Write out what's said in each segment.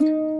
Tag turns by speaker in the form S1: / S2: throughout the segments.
S1: Mm-hmm.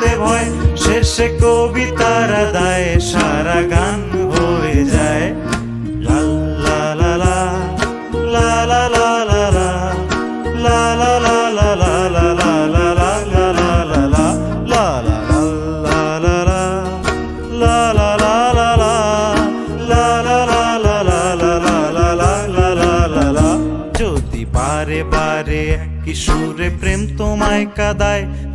S1: আনন্দে ভয় শেষে কবিতারা দায় সারা গান হয়ে যায় যদি বারে বারে একই সুরে প্রেম তোমায় কাদায়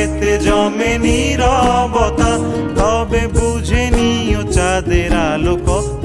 S1: কাপেতে জমে নীরবতা তবে বুঝে নিও চাঁদের আলো কত